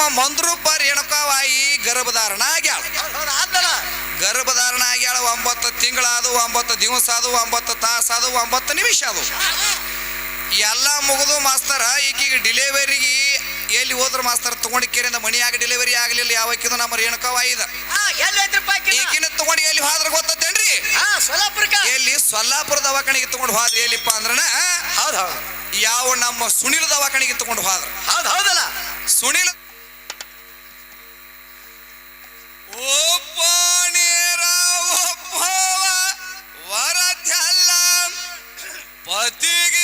ನಮ್ಮ ಮಂದ್ರೂಪ ರೇಣುಕಾವಾಯಿ ಗರ್ಭಧಾರಣ ಆಗ್ಯಾಳ. ಗರ್ಭಧಾರಣ ಆಗ್ಯಾಳ ಒಂಬತ್ತು ತಿಂಗಳಾದವು ಒಂಬತ್ತು ದಿವಸ ಅದು ಒಂಬತ್ತು ತಾಸು ಅದು ಒಂಬತ್ತು ನಿಮಿಷ ಅದು ಎಲ್ಲ ಮುಗಿದು ಮಾಸ್ತರ ಈಗೀಗ ಡಿಲಿವರಿಗೆ ಎಲ್ಲಿ ಹೋದ್ರ ಮಾಸ್ತರ್ ತಗೊಂಡು ಕೇರಿಂದ ಮಣಿಯಾಗ ಡೆಲಿವರಿ ಆಗಲಿಲ್ಲ ಯಾವಕ್ಕಿದು ನಮ್ಮ ರೇಣುಕಾವಾಯಿ ಇದ ಹಾ ಎಲ್ಲಿ ಐತ್ರಪ್ಪ ಈಗಿನ ತಗೊಂಡು ಎಲ್ಲಿ ಹೋದ್ರ ಗೊತ್ತೇನ್ರಿ ಎಲ್ಲಿ ಸೊಲ್ಲಾಪುರ ದವಾಖಾನೆಗೆ ತಗೊಂಡು ಹೋದ್ರಿ ಎಲ್ಲಿಪ್ಪ ಅಂದ್ರನ? ಹೌದ್. ಯಾವ ನಮ್ಮ ಸುನಿಲ್ ದವಾಖಾನೆಗೆ ತಗೊಂಡು ಹೋದ್ರ. ಹೌದು ಹೌದಲ್ಲ? ಸುನಿಲ್ ಪತಿಗೆ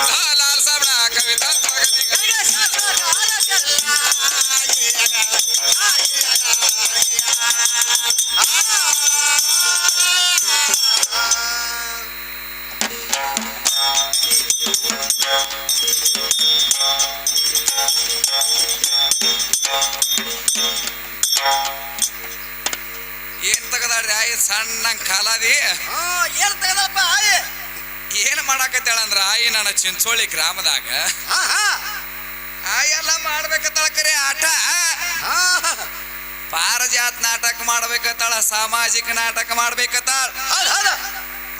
ಏ ಕಂದ ಆಯಿ ನನ್ನ ಚಿಂಚೋಳಿ ಗ್ರಾಮದಾಗ. ಎಲ್ಲ ಮಾಡ್ಬೇಕತ್ತಾಳ ಕರೆ ಆಟ. ಪಾರಜಾತ್ ನಾಟಕ ಮಾಡ್ಬೇಕತ್ತಾಳ ಸಾಮಾಜಿಕ ನಾಟಕ ಮಾಡ್ಬೇಕತ್ತಾಳ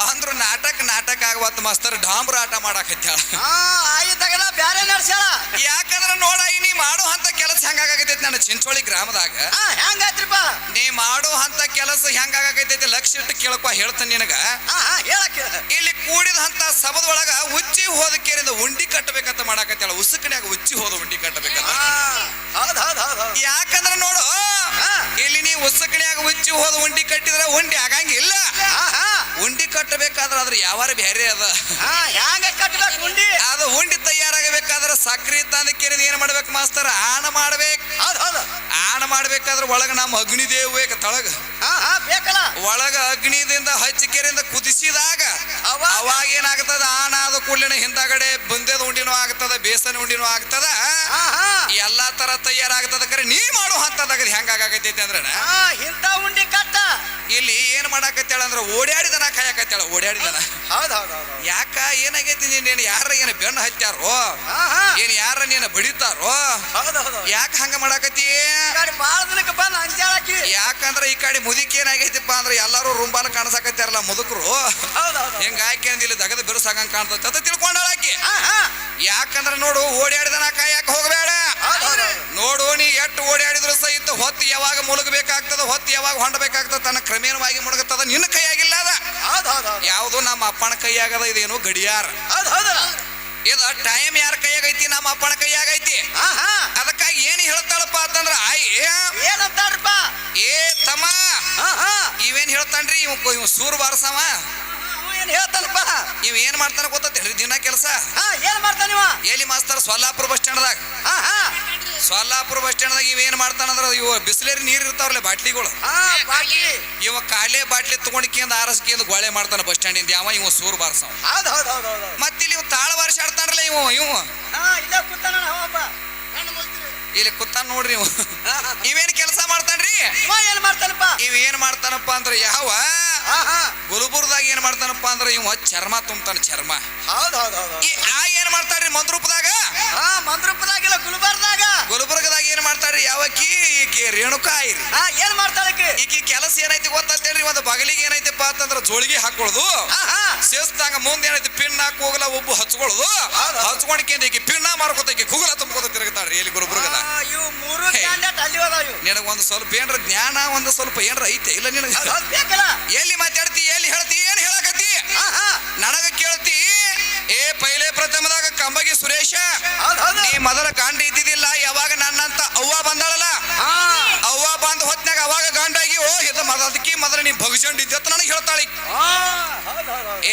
ಅಂದ್ರ ನಾಟಕ ನಾಟಕ ಆಗವತ್ ಮಸ್ತರ್ ಡಾಂಬ್ರ ಆಟ ಮಾಡಾಕತ್ತಾಳ ಹಾ ಆಯಿ ಬ್ಯಾರೆ ನಡ್ಸ್ಯಾಳ. ಯಾಕಂದ್ರ ನೋಡ ನೀ ಮಾಡೋ ಅಂತ ಕೆಲಸ ಹೆಂಗಾಗತೈತಿ ನನ್ನ ಚಿಂಚೋಳಿ ಗ್ರಾಮದಾಗ? ಹೆಂಗಾಯ್ತ್ರಿಪ್ಪ ನೀ ಮಾಡೋ ಅಂತ ಕೆಲಸ ಹೆಂಗಾಗತೈತಿ ಲಕ್ಷ ಇಟ್ಟು ಕೇಳಪ್ಪ ಹೇಳ್ತಾನೆ ನಿನಗ. ಹಾ ಹಾ ಹೇಳಕ್ ಇಲ್ಲಿ ಕೂಡಿದ ಅಂತ ಸಭದೊಳಗ ಉಚ್ಚಿ ಹೋದಕ್ಕೇರಿಂದ ಉಂಡಿ ಕಟ್ಟಬೇಕಂತ ಮಾಡಾಕತ್ತಲ್ಲ ಉಸುಕನ್ಯಾಗ ಉಚ್ಚಿ ಹೋದ ಉಂಡಿ ಕಟ್ಟಬೇಕಂತ. ಹೌದ್ ಹೌದ್ ಹೌದ್ ಹೌದ್. ಯಾಕಂದ್ರ ನೋಡು. ಇಲ್ಲಿ ನೀ ಉಸಕಣಿಯಾಗ ಉಚ್ಚಿ ಹೋದ ಉಂಡಿ ಕಟ್ಟಿದ್ರೆ ಉಂಡಿ ಆಗಂಗಿಲ್ಲ. ಉಂಡಿ ಕಟ್ಟಬೇಕಾದ್ರೆ ಅದ್ರ ಯಾವಾರ ಬ್ಯಾರೆ ಅದ. ಉಂಡಿ? ಅದು ಉಂಡಿ ತಯಾರಾಗಬೇಕಾದ್ರೆ ಸಕ್ರಿ ತಂದ ಕೆರೆದು ಏನ್ ಮಾಡ್ಬೇಕು ಮಾಸ್ತರ? ಆಣ ಮಾಡ್ಬೇಕು. ಆಣ ಮಾಡ್ಬೇಕಾದ್ರೆ ಒಳಗ ನಮ್ಮ ಅಗ್ನಿದೇವ್ ಬೇಕು ತಳಗ. ಬೇಕಲ್ಲ. ಒಳಗ ಅಗ್ನಿದಿಂದ ಹಚ್ಚಿ ಕೆರೆಯಿಂದ ಕುದಿಸಿದಾಗ ಅವಾಗ? ಏನಾಗ್ತದ? ಆಣ ಆದ ಕೂಡಲಿನ ಹಿಂದಗಡೆ ಬಂದೇದ ಉಂಡಿನೂ ಆಗ್ತದ ಬೇಸನ ಉಂಡಿನೂ ಆಗ್ತದ. ಎಲ್ಲಾ ತರ ತಯಾರಾಗ್ತದ. ಹಂತದಾಗ ಹೆಂಗಾಗತೈತಿ ಅಂದ್ರ ಹಾ ಇಂಥ ಉಂಡಿ ಕಟ್ಟ ಇಲ್ಲಿ ಏನ್ ಮಾಡಾಕತ್ತಾಳ ಅಂದ್ರೆ ಓಡಾಡಿದನ ಕಾಯಕತ್ತಾಳ ಓಡಾಡಿದನ ಹೌದ್ ಹೌದ್. ಯಾಕ ಏನಾಗೈತಿ ನೀನ್ ಯಾರ ಏನ ಬೆಣ್ಣ ಹತ್ಯಾರೋ ಹಾ ಹಾ ಏನ್ ಯಾರ ನೀನ ಬಡಿತಾರೋ. ಯಾಕ ಹಂಗ ಮಾಡಾಕತ್ತಿ ಅಂಜಾಳಕಿ ಯಾಕಂದ್ರ ಈ ಕಡೆ ಮುದುಕಿ ಏನಾಗೈತಿಪ್ಪ ಅಂದ್ರೆ ಎಲ್ಲಾರು ರುಂಬಾಲ ಕಾಣಸಾಕತ್ತಾರಲ್ಲ ಮುದುಕರು ಹೌದ್ ಹೌದ್ ಹೌದ್. ಹಿಂಗ ಆಕಿ ಇಲ್ಲಿ ದಗದ ಬಿರುಸಾಗಂಗ್ ಕಾಣ್ತದ ಅಂತ ಹಾ ಯಾಕಂದ್ರ ನೋಡು ಓಡಾಡಿದನ ಕಾಯಕ ಹೋಗಬೇಡ. ನೋಡು ನೀ ಎಟ್ಟು ಓಡಾಡಿದ್ರು ಸಹಿತ ಹೊತ್ತು ಯಾವಾಗ ಮುಳುಗಬೇಕಾಗ್ತದ ಹೊತ್ತು ಯಾವಾಗ ಹೊಂಡಬೇಕಾಗ್ತದ ತನ್ನ ಕ್ರಮೇಣವಾಗಿ ಮುಳುಗುತ್ತದ ನಿನ್ನ ಕೈಯಾಗಿಲ್ಲ ಅದ. ಯಾವುದು ನಮ್ಮ ಅಪ್ಪನ ಕೈಯಾಗದ ಇದೇನು ಗಡಿಯಾರ. ಇದ ಟೈಮ್ ಯಾರ ಕೈಯಾಗೈತಿ? ನಮ್ಮ ಅಪ್ಪನ ಕೈಯಾಗೈತಿ. ಅದಕ್ಕಾಗಿ ಏನ್ ಹೇಳ್ತಾಳಪ್ಪ ಅಂತಂದ್ರ ಆಯ್ ಏನಂತಾರಪ್ಪ ಏ ತಮ್ಮ. ಹಾ ಹಾ. ಇವೇನ್ ಹೇಳ್ತಾನ್ರಿ? ಇವ್ ಇವ್ ಸೂರ್ ಬಾರಸವ. ಏನ್ ಹೇಳ್ತಾನಪ್ಪ? ಇವ್ ಏನ್ ಮಾಡ್ತಾನ ಗೊತ್ತೇನ್ರಿ ದಿನ ಕೆಲಸ? ಹಾ ಏನ್ ಮಾಡ್ತಾನ ಎಲ್ಲಿ ಮಾಸ್ತಾರ ಸೊಲ್ಲಾಪುರ ಬಸ್ ಸ್ಟ್ಯಾಂಡ್ದಾಗ? ಸೊಲ್ಲಾಪುರ ಬಸ್ ಸ್ಟ್ಯಾಂಡ್ದಾಗ ಇವೇನ್ ಮಾಡ್ತಾನಂದ್ರ ಇವ ಬಿಸಿಲೇರಿ ನೀರ್ ಇರ್ತಾವ್ರಲ್ಲ ಬಾಟ್ಲಿಗಳು. ಇವ ಕಾಲೇ ಬಾಟ್ಲಿ ತಗೊಂಡ್ಕಿಂದ ಆರಸ್ಕಿಂದ ಗೋಳೆ ಮಾಡ್ತಾನ ಬಸ್ ಸ್ಟ್ಯಾಂಡ್ ಇಂದ ಯಾವ ಇವ ಸೂರ್ ಬಾರ್ಸವ ಮತ್ತಿಲ್ಲಿ ಇವ್ ತಾಳ ಬಾರಿಸಿ ಆಡ್ತಾನಲ್ಲ ಇವ ಇವ. ಹಾ ಇಲ್ಲೇ ಕುತ್ತಾನ ನೋಡ್ರಿ ನೀವು. ಇವೇನ್ ಕೆಲಸ ಮಾಡ್ತಾನ್ರಿ? ಏನ್ ಮಾಡ್ತಾನಪ್ಪ? ಇವ್ ಏನ್ ಮಾಡ್ತಾನಪ್ಪ ಅಂದ್ರೆ ಯಾವ? ಗುಲ್ಬುರ್ದಾಗ ಏನ್ ಮಾಡ್ತಾನಪ್ಪ ಅಂದ್ರೆ ಇವ ಚರ್ಮ ತುಂಬತಾನ ಚರ್ಮ. ಹೌದ್ ಹೌದ್ ಹೌದ್ ಹೌದ್. ಈ ಆ ಏನ್ ಮಾಡ್ತಾರ್ರಿ ಮಂದ್ರೂಪದಾಗ? ಹಾ ಇಲ್ಲ ಗುಲ್ಬರ್ದಾಗ ಗುಲ್ಬರ್ಗದಾಗ ಏನ್ ಮಾಡ್ತಾರ್ರಿ ಯಾವಕ್ಕಿ ಈಕಿ ರೇಣುಕಾ ಐರಿ ಹಾ ಏನ್ ಮಾಡ್ತಾಳಕಿ ಈಕಿ ಕೆಲಸ ಏನೈತಿ ಗೊತ್ತಂತೇಳಿ ಒಂದು ಬಗಲಿಗೆ ಏನೈತಿಪ್ಪ ಅಂತಂದ್ರ ಜೋಳಿಗೆ ಹಾಕೊಳ್ಳೋದು ಸೇಸ್ತಾಗ ಮುಂದೆ ಏನೈತಿ ಪಿನ್ ಹಾಕಿ ಹೋಗಲ್ಲ ಒಬ್ಬ ಹಚ್ಕೊಳ್ಳೋದು. ಹಚ್ಕೊಂಡ್ಕೇಂದ್ರ ಹಚ್ಕೊಂಡ್ಕೇಂದ ಈಕಿ ಪಿನ್ನ ಮಾರ್ಕೋತ ಈಕಿ ಕುಗುಲ ತುಂಬ್ಕೋತ ತಿರುಗತಾಳ್ರಿ ಇಲ್ಲಿ ಗುಲ್ಬರ್ಗದ ಆ, ಇವು ಮೂರು ಹೇ. ಕ್ಯಾಂಡಿಡೇಟ್ ಅಲ್ಲಿ ಹೋದಾವ ಇವು. ನಿನಗ ಒಂದು ಸ್ವಲ್ಪ ಏನ್ರ ಜ್ಞಾನ ಒಂದು ಸ್ವಲ್ಪ ಏನ್ರ ಐತೆ? ಇಲ್ಲ ನಿನಗ? ಹೌದ್ ಹೌದ್ ಬೇಕಲ್ಲ. ಎಲ್ಲಿ ಮಾತಾಡ್ತಿ ಎಲ್ಲಿ ಹೇಳ್ತಿ ಏನ್ ಹೇಳಕತ್ತಿ? ನನಗ ಕೇಳ್ತಿ ಏ ಪೈಲೆ ಪ್ರಥಮದಾಗ ಕಂಬಗಿ ಸುರೇಶ. ನೀ ಮೊದಲ ಗಂಡ ಇದ್ದಿದ್ದಿಲ್ಲ ಯಾವಾಗ ನನ್ನಂತ ಅವ್ವ ಬಂದಾಳಲ್ಲ? ಅವ್ವ ಬಂದ ಹೊತ್ನಾಗ ಅವಾಗ ಗಂಡಾಗಿ ಓ ಇದು ಅದಕ್ಕೆ ಮೊದಲ ನೀ ಭಗಜಂಡ್ ಇದ್ದೆ ನನಗೆ ಹೇಳ್ತಾಳಿ.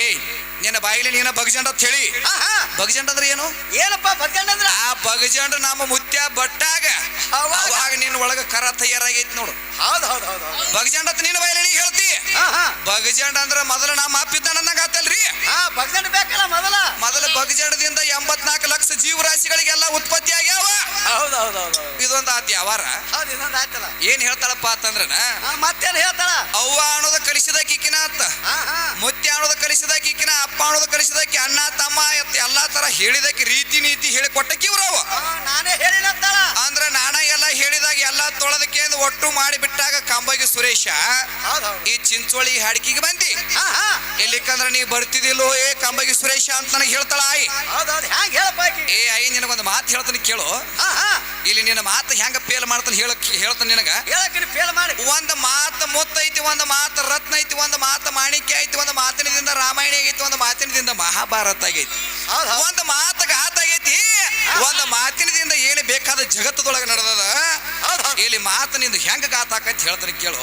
ಏಯ್ ನಿನ್ನ ಬಾಯಿಲಿ ನೀನ ಭಗಜಂಡ ಅಂತ ಹೇಳಿ. ಭಗಜಂಡ್ ಅಂದ್ರೆ ಏನು? ಏನಪ್ಪ ಭದ್ಗಂಡಂದ್ರ ಆ ಭಗಜಂಡ್ ನಮ್ಮ ಮುತ್ಯ ಬಟ್ಟಾಗ. ಅವಾಗ? ನಿನ್ನ ಒಳಗ ಕರ ತಯಾರಾಗೈತಿ ನೋಡು. ಹೌದ್ ಹೌದ್ ಭಗಜಂಡ ಹೌದ್. ಭಗಜಂಡ್ ಅಂತ ನಿನ್ನ ಬಾಯಿಲಿ ನೀ ಹೇಳ್ತಿ? ಭಗಜಂಡ್ ಅಂದ್ರ ಮೊದಲ ನಮ್ಮ ಅಪ್ಪಿದ್ದ ನನ್ನ ಗಾತಲ್ರಿ ಭದ್ಗಂಡ ಬೇಕಲ್ಲ ಮೊದಲ? ಮೊದಲ ಭಗಜಂಡದಿಂದ ಎಂಬತ್ನಾಲ್ಕು ಲಕ್ಷ ಜೀವರಾಶಿಗಳಿಗೆಲ್ಲ ಉತ್ಪತ್ತಿ ಆಗ್ಯಾವ. ಇದೊಂದು ಆತ ಯಾವಾರ ಹೌದ್ ಇನ್ನೊಂದ್ ಆಯ್ತಲ್ಲ ಏನ್ ಹೇಳ್ತಾಳಪ್ಪ ಅಂತಂದ್ರ ಮತ್ತೇನ್ ಹೇಳ್ತಾಳ? ಅವ್ವ ಅನ್ನೋದ ಕಲಿಸಿದ ಕಿಕ್ಕಿನ ಅಂತ ಮುತ್ಯ ಅನ್ನೋದ ಕಲಿಸಿದ ಕಿಕ್ಕಿನ ಅಪ್ಪ ಅನ್ನೋದ ಕಿ ಅಣ್ಣ ತಮ್ಮ ಎತ್ತ ಎಲ್ಲಾ ತರ ಹೇಳಿದಕ್ಕೆ ರೀತಿ ನೀತಿ ಹೇಳಿ ಕೊಟ್ಟಕ್ಕೆ ಇವ್ರವ ಹಾ, ನಾನೇ ಹೇಳಿ ಅಂದ್ರ ನಾನ ಎಲ್ಲ ಹೇಳಿದಾಗ ಎಲ್ಲಾ ತೊಳೆದಕ್ಕೆ ಒಟ್ಟು ಮಾಡಿ ಬಿಟ್ಟಾಗ ಕಂಬಗಿ ಸುರೇಶ ಈ ಚಿಂಚೋಳಿ ಹಾಡಿಕೆಗೆ ಬಂದಿ. ಎಲ್ಲಿಕಂದ್ರ ನೀ ಬರ್ತಿದಿಲ್ಲೋ ಏ ಕಂಬಗಿ ಸುರೇಶ ಅಂತ ನನಗೆ ಹೇಳ್ತಾಳ ಆಯಿ. ಹೌದ್ ಹೌದ್ ಹ್ಯಾಂಗ ಹೇಳಪ್ಪ ಆಕಿ? ಏ ಆಯಿ ನಿನಗೊಂದು ಮಾತು ಹೇಳ್ತಾನೆ ಕೇಳು. ಹಾ ಹಾ ಇಲ್ಲಿ ನಿನ್ನ ಮಾತು ಹೆಂಗ ಫೇಲ್ ಮಾಡ್ತಾನೆ ಹೇಳಕ್ ಹೇಳ್ತಾನೆ ನಿನಗ? ಫೇಲ್ ಮಾಡಿ. ಒಂದು ಮಾತು ಮುತ್ತೈತಿ ಒಂದು ಮಾತು ರತ್ನ ಐತಿ ಒಂದು ಮಾತು ಮಾಣಿಕ್ಯ ಐತಿ ಒಂದು ಮಾತಿನಿಂದ ರಾಮಾಯಣ ಆಗೈತಿ ಒಂದು ಮಾತಿನದಿಂದ ಮಹಾಭಾರತ ಆಗೈತಿ. ಒಂದು ಮಾತು ಘಾತ ಆಗೈತಿ ಒಂದ್ ಮಾತಿನದಿಂದ ಏನು ಬೇಕಾದ ಜಗತ್ತದೊಳಗೆ ನಡೆದದ? ಇಲ್ಲಿ ಮಾತಿನಿಂದ ಹೆಂಗ ಗಾತಾಕತ್ ಹೇಳ್ತಾನೆ ಕೇಳು.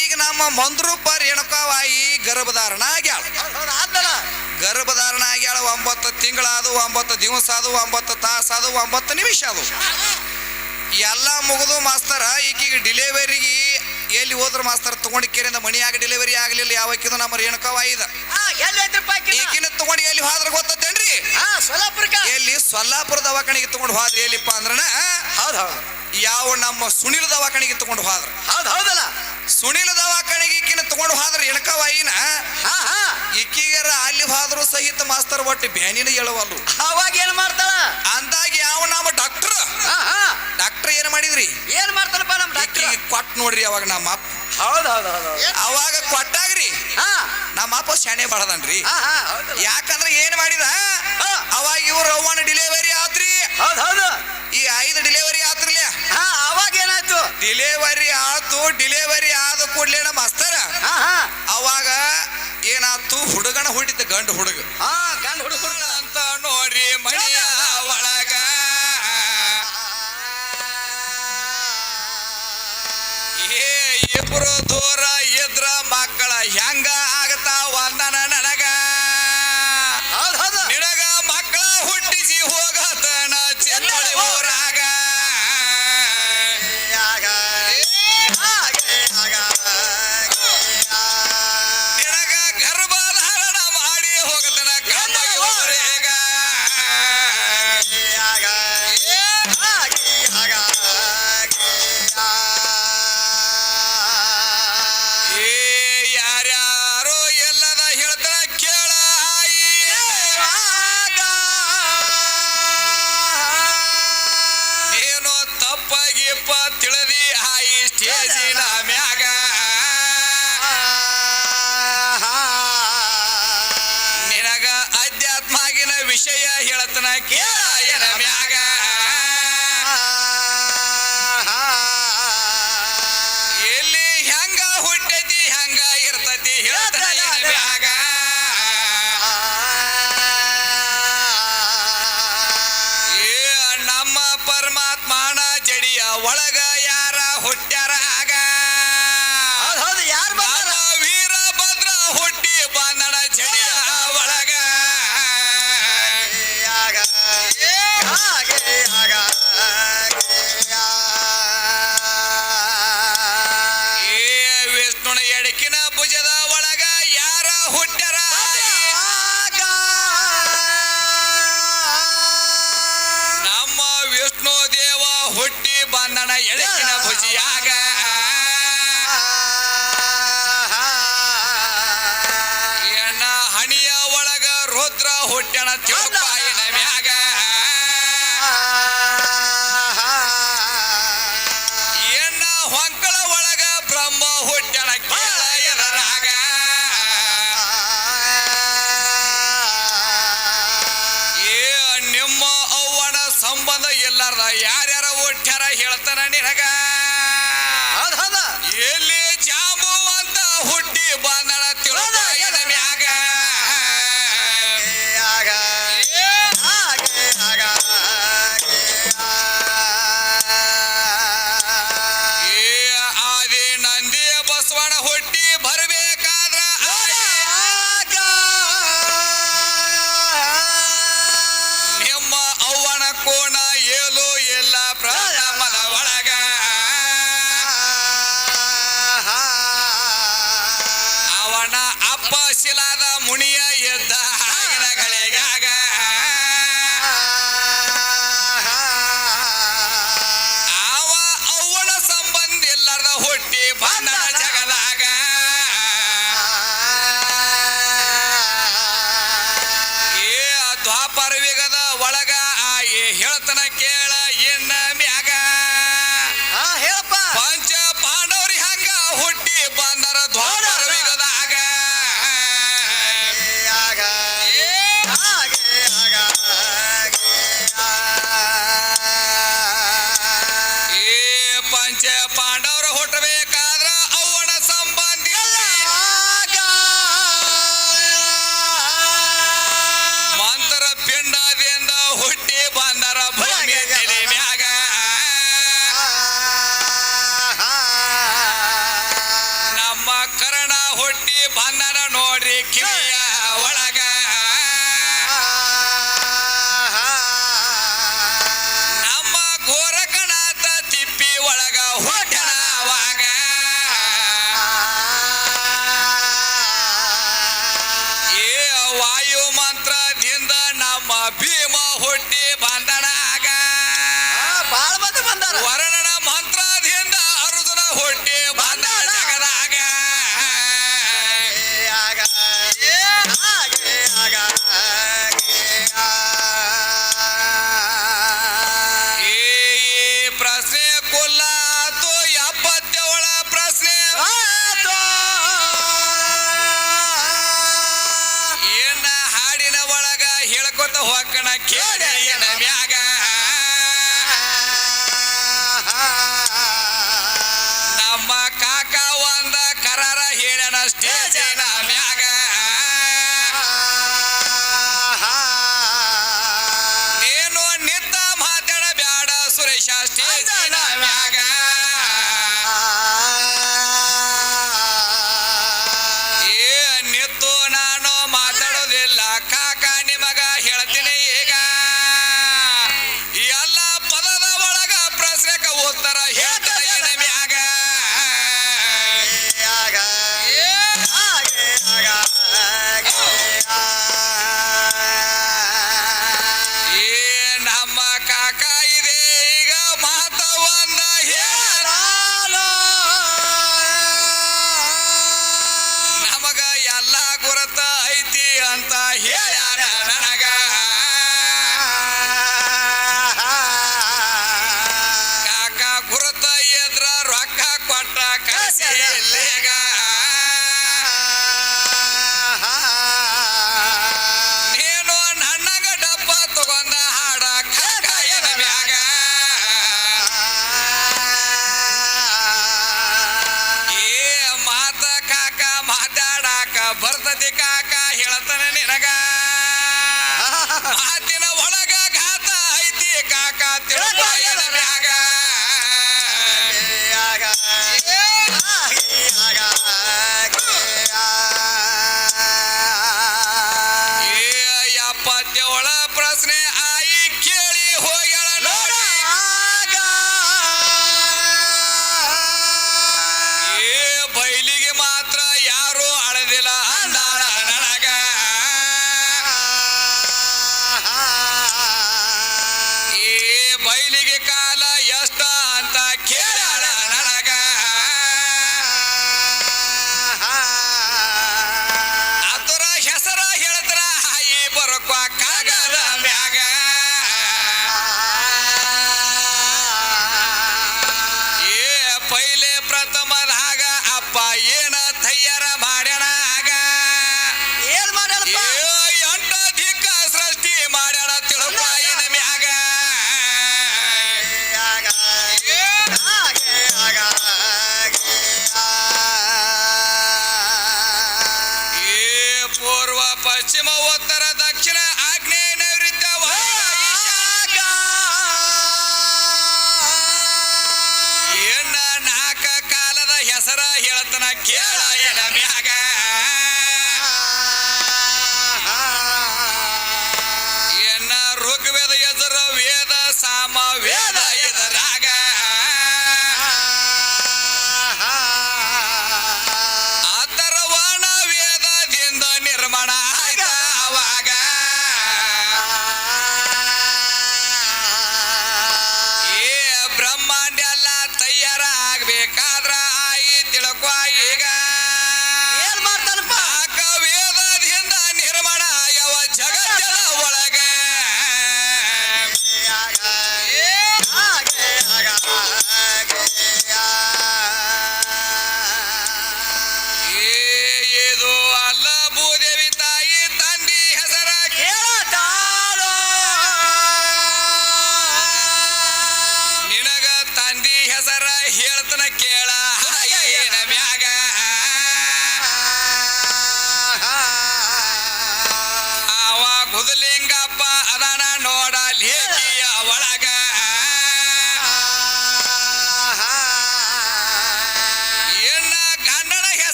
ಈಗ ನಮ್ಮ ಮಂದ್ರೂಪ ರೇಣುಕಾವಾಯಿ ಗರ್ಭಧಾರಣ ಆಗ್ಯಾಳ. ಗರ್ಭಧಾರಣ ಆಗ್ಯಾಳ ಒಂಬತ್ತು ತಿಂಗಳಾದು ಒಂಬತ್ತು ದಿವಸ ಅದು ಒಂಬತ್ತು ತಾಸು ಅದು ಒಂಬತ್ತು ನಿಮಿಷ ಅದು ಎಲ್ಲ ಮುಗಿದು ಮಾಸ್ತರ ಈಗೀಗ ಡಿಲಿವರಿಗೆ ಎಲ್ಲಿ ಹೋದ್ರ ಮಾಸ್ತರ್ ತಗೊಂಡಿಕೇರಿಂದ ಮಣಿಯಾಗ ಡೆಲಿವರಿ ಆಗಲಿಲ್ಲ ಯಾವಕ್ಕಿದು ನಮ್ಮ ರೇಣುಕಾವಾಯಿದ ಸೊಲ್ಲಾಪುರ ದವಾಖಾನೆಗೆ ತಗೊಂಡು ಹೋದ್ರೆ ಏಲಿಪ್ಪ ಅಂದ್ರನ? ಹೌದ್ ಹೌದು. ಯಾವ ನಮ್ಮ ಸುನಿಲ್ ದವಾಖಾನೆಗೆ ತಗೊಂಡು ಹೋದ್ರ? ಹೌದ್ ಹೌದಲ್ಲ. ಸುನಿಲ್ ದವಾಖಾನೆಗೆ ಈಕಿನ ತಗೊಂಡು ಹೋದ್ರ ಹಾ ಹಾ. ಈಕಿಗರ ಅಲ್ಲಿ ಹೋದ್ರು ಸಹಿತ ಮಾಸ್ತರ್ ಒಟ್ಟು ಬ್ಯಾನಿನ ಹೇಳವಲ್ಲು ಅವಾಗ ಏನ್ ಮಾಡ್ತಾಳ? ಅಂದಾಗ ಯಾವ ನಮ್ಮ ಮಾಡಿದ್ರಿ? ಏನ್ ಮಾಡ್ತಾನಪ್ಪ ನಮ್ ಡಾಕ್ಟರ್ ಕೊಟ್ ನೋಡ್ರಿ ಅವಾಗ ನಮ್ಮ ಅಪ್ಪ. ಹೌದ್ ಹೌದ್ ಹೌದ್ ಹೌದ್. ಅವಾಗ ಕೊಟ್ಟಾಗ್ರಿ. ಹಾ. ನಮ್ಮ ಅಪ್ಪ ಶಾಣೆ ಬಾಳದನ್ರಿ. ಯಾಕಂದ್ರೆ ಏನ್ ಮಾಡಿದ? ಅವಾಗ ಇವ್ರ ಅವ್ವನ ಡಿಲಿವರಿ ಆತ್ರಿ. ಹೌದ್ ಹೌದು. ಈ ಐದು ಡಿಲಿವರಿ ಆತ್ರಿಲ್ಲ. ಹಾ ಅವಾಗ ಏನಾಯ್ತು? ಡಿಲಿವರಿ ಆತು ಡಿಲಿವರಿ ಆದ ಕೂಡ್ಲೆ ನಮ್ಮ ಅಸ್ತರ ಅವಾಗ ಏನಾತು? ಹುಡುಗನ ಹುಟ್ಟಿದ ಗಂಡು ಹುಡುಗ. ಹಾ ಗಂಡ ಹುಡುಗ. ಕೇಸಿನ ಮ್ಯಾಗ. ನಿನಗ ಅಧ್ಯಾತ್ಮಾಗಿನ ವಿಷಯ ಹೇಳತನ ಕೇ ಬಂದ ಎಲ್ಲಾರ ಯಾರ್ಯಾರ ಒಟ್ಟಾರ ಹೇಳ್ತಾನ ನಿನಗ? ಎಲ್ಲಿ ಜಾಂಬು ಹುಟ್ಟಿ ಬಂದ அவனா அப்பா சிலாத முனி 君へ ಕೇಳಿನ ಮ್ಯಾಗ. ನಮ್ಮ ಕಾಕ ಒಂದ ಕರಾರ ಹೇಳನ ಸ್ಟೇಜಿನ ಮ್ಯಾಗ. ಏನು ನಿಂತ ಮಾತಾಡ ಬ್ಯಾಡ ಸುರೇಶ ಬಯಲಿಗೆ ಮಾತ್ರ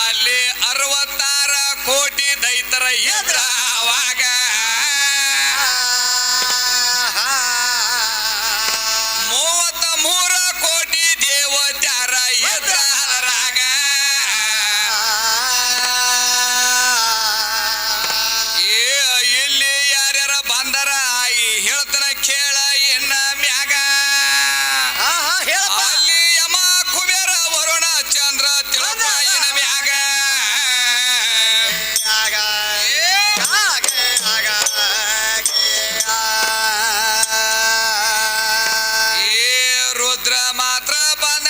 ಅಲ್ಲಿ ಅರವತ್ತಾರ ಕೋಟಿ ದೈತರ ಇದ್ರ ಮಾತ್ರ ಬಂದಣ ಆಯಿ